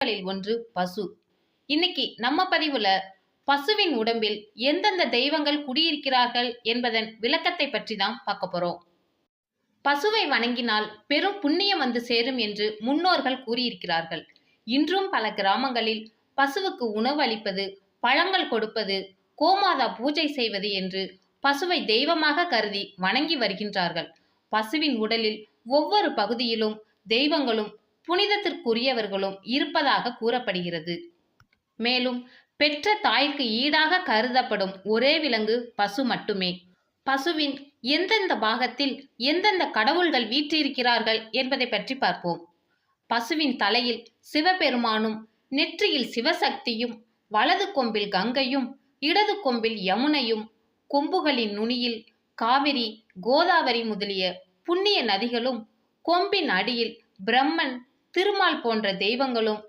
தெய்வங்களில் ஒன்று பசு. இன்னைக்கு நம்ம பதிவுல பசுவின் உடம்பில் எந்தெந்த தெய்வங்கள் குடியிருக்கிறார்கள் என்பதன் விளக்கத்தை பற்றி தான் பார்க்க போறோம். பசுவை வணங்கினால் பெரும் புண்ணியம் வந்து சேரும் என்று முன்னோர்கள் கூறியிருக்கிறார்கள். இன்றும் பல கிராமங்களில் பசுவுக்கு உணவு அளிப்பது பழங்கள் கொடுப்பது கோமாதா பூஜை செய்வது என்று பசுவை தெய்வமாக கருதி வணங்கி வருகின்றார்கள். பசுவின் உடலில் ஒவ்வொரு பகுதியிலும் தெய்வங்களும் புனிதத்திற்குரியவர்களும் இருப்பதாக கூறப்படுகிறது. மேலும் பெற்ற தாய்க்கு ஈடாக கருதப்படும் ஒரே விலங்கு பசு மட்டுமே. பசுவின் எந்தெந்த பாகத்தில் எந்தெந்த கடவுள்கள் வீற்றிருக்கிறார்கள் என்பதை பற்றி பார்ப்போம். பசுவின் தலையில் சிவபெருமானும் நெற்றியில் சிவசக்தியும் வலது கொம்பில் கங்கையும் இடது கொம்பில் யமுனையும் கொம்புகளின் நுனியில் காவிரி கோதாவரி முதலிய புண்ணிய நதிகளும் கொம்பின் அடியில் பிரம்மன் திருமால் போன்ற தெய்வங்களும்